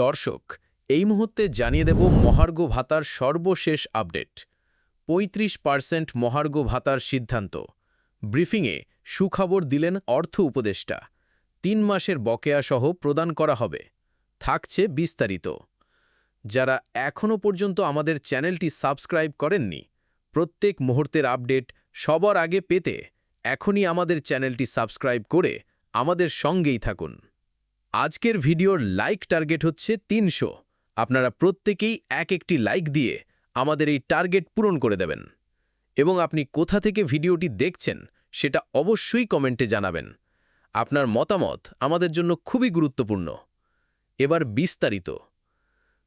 দর্শক, এই মুহূর্তে জানিয়ে দেব মহার্ঘ ভাতার সর্বশেষ আপডেট। ৩৫ পার্সেন্ট মহার্ঘ ভাতার সিদ্ধান্ত। ব্রিফিংয়ে সুখবর দিলেন অর্থ উপদেষ্টা। তিন মাসের বকেয়া সহ প্রদান করা হবে। থাকছে বিস্তারিত। যারা এখনও পর্যন্ত আমাদের চ্যানেলটি সাবস্ক্রাইব করেননি, প্রত্যেক মুহূর্তের আপডেট সবার আগে পেতে এখনই আমাদের চ্যানেলটি সাবস্ক্রাইব করে আমাদের সঙ্গেই থাকুন। আজকের ভিডিওর লাইক টার্গেট হচ্ছে তিনশো। আপনারা প্রত্যেকেই এক একটি লাইক দিয়ে আমাদের এই টার্গেট পূরণ করে দেবেন। এবং আপনি কোথা থেকে ভিডিওটি দেখছেন সেটা অবশ্যই কমেন্টে জানাবেন। আপনার মতামত আমাদের জন্য খুবই গুরুত্বপূর্ণ। এবার বিস্তারিত।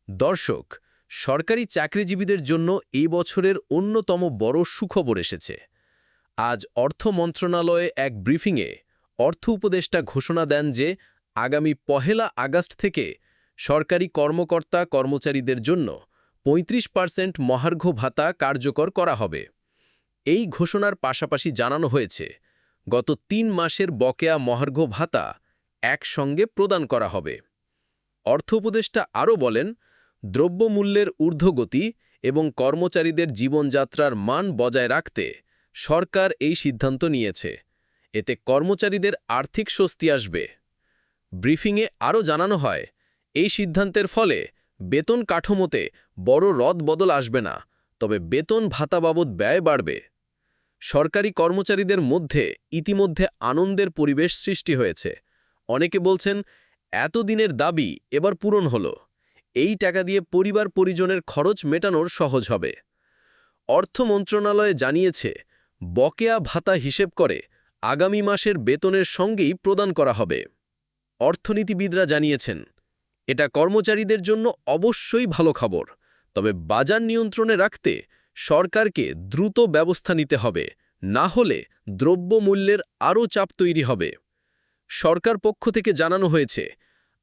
দর্শক, সরকারি চাকরিজীবীদের জন্য এই বছরের অন্যতম বড় সুখবর এসেছে। আজ অর্থ মন্ত্রণালয়ে এক ব্রিফিংয়ে অর্থ উপদেষ্টা ঘোষণা দেন যে আগামী পহেলা আগস্ট থেকে সরকারি কর্মকর্তা কর্মচারীদের জন্য ৩৫ পার্সেন্ট মহার্ঘ ভাতা কার্যকর করা হবে। এই ঘোষণার পাশাপাশি জানানো হয়েছে, গত তিন মাসের বকেয়া মহার্ঘ ভাতা একসঙ্গে প্রদান করা হবে। অর্থ উপদেষ্টা আরও বলেন, দ্রব্যমূল্যের ঊর্ধ্বগতি এবং কর্মচারীদের জীবনযাত্রার মান বজায় রাখতে সরকার এই সিদ্ধান্ত নিয়েছে। এতে কর্মচারীদের আর্থিক স্বস্তি আসবে। ব্রিফিংয়ে আরও জানানো হয়, এই সিদ্ধান্তের ফলে বেতন কাঠামোতে বড় রদ বদল আসবে না, তবে বেতন ভাতা বাবদ ব্যয় বাড়বে। সরকারি কর্মচারীদের মধ্যে ইতিমধ্যে আনন্দের পরিবেশ সৃষ্টি হয়েছে। অনেকে বলছেন, এতদিনের দাবি এবার পূরণ হলো। এই টাকা দিয়ে পরিবার পরিজনের খরচ মেটানোর সহজ হবে। অর্থ মন্ত্রণালয়ে জানিয়েছে, বকেয়া ভাতা হিসেব করে আগামী মাসের বেতনের সঙ্গেই প্রদান করা হবে। অর্থনীতিবিদরা জানিয়েছেন, এটা কর্মচারীদের জন্য অবশ্যই ভালো খবর, তবে বাজার নিয়ন্ত্রণে রাখতে সরকারকে দ্রুত ব্যবস্থা নিতে হবে, না হলে দ্রব্যমূল্যের আরও চাপ তৈরি হবে। সরকার পক্ষ থেকে জানানো হয়েছে,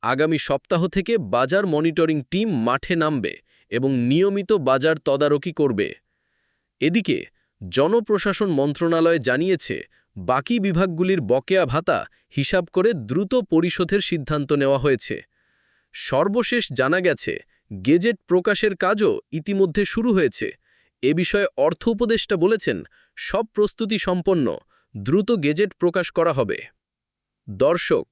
আগামী সপ্তাহ থেকে বাজার মনিটরিং টিম মাঠে নামবে এবং নিয়মিত বাজার তদারকি করবে। এদিকে, জনপ্রশাসন মন্ত্রণালয় জানিয়েছে বাকি বিভাগগুলির বকেয়া ভাতা হিসাব করে দ্রুত পরিশোধের সিদ্ধান্ত নেওয়া হয়েছে। সর্বশেষ জানা গেছে, গেজেট প্রকাশের কাজও ইতিমধ্যে শুরু হয়েছে। এ বিষয়ে অর্থ উপদেষ্টা বলেছেন, সব প্রস্তুতি সম্পন্ন, দ্রুত গেজেট প্রকাশ করা হবে। দর্শক,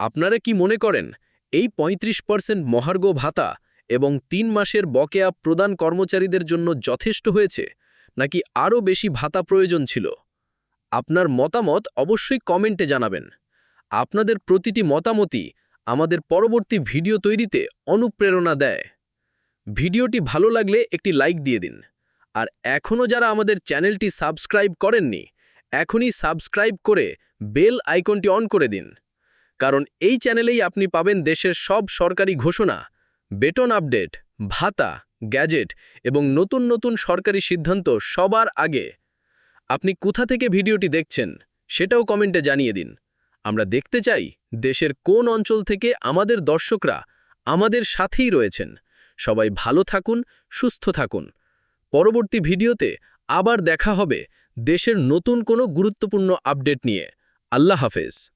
আপনারা কি মনে করেন, এই ৩৫ পার্সেন্ট মহার্ঘ ভাতা এবং তিন মাসের বকেয়া প্রদান কর্মচারীদের জন্য যথেষ্ট হয়েছে, নাকি আরও বেশি ভাতা প্রয়োজন ছিল? আপনার মতামত অবশ্যই কমেন্টে জানাবেন। আপনাদের প্রতিটি মতামতই আমাদের পরবর্তী ভিডিও তৈরিতে অনুপ্রেরণা দেয়। ভিডিওটি ভালো লাগলে একটি লাইক দিয়ে দিন। আর এখনও যারা আমাদের চ্যানেলটি সাবস্ক্রাইব করেননি, এখনই সাবস্ক্রাইব করে বেল আইকনটি অন করে দিন। কারণ এই চ্যানেলেই আপনি পাবেন দেশের সব সরকারি ঘোষণা, বেতন আপডেট, ভাতা, গ্যাজেট এবং নতুন নতুন সরকারি সিদ্ধান্ত সবার আগে। আপনি কোথা থেকে ভিডিওটি দেখছেন সেটাও কমেন্টে জানিয়ে দিন। আমরা দেখতে চাই দেশের কোন অঞ্চল থেকে আমাদের দর্শকরা আমাদের সাথেই রয়েছেন। সবাই ভালো থাকুন, সুস্থ থাকুন। পরবর্তী ভিডিওতে আবার দেখা হবে দেশের নতুন কোনো গুরুত্বপূর্ণ আপডেট নিয়ে। আল্লাহ হাফেজ।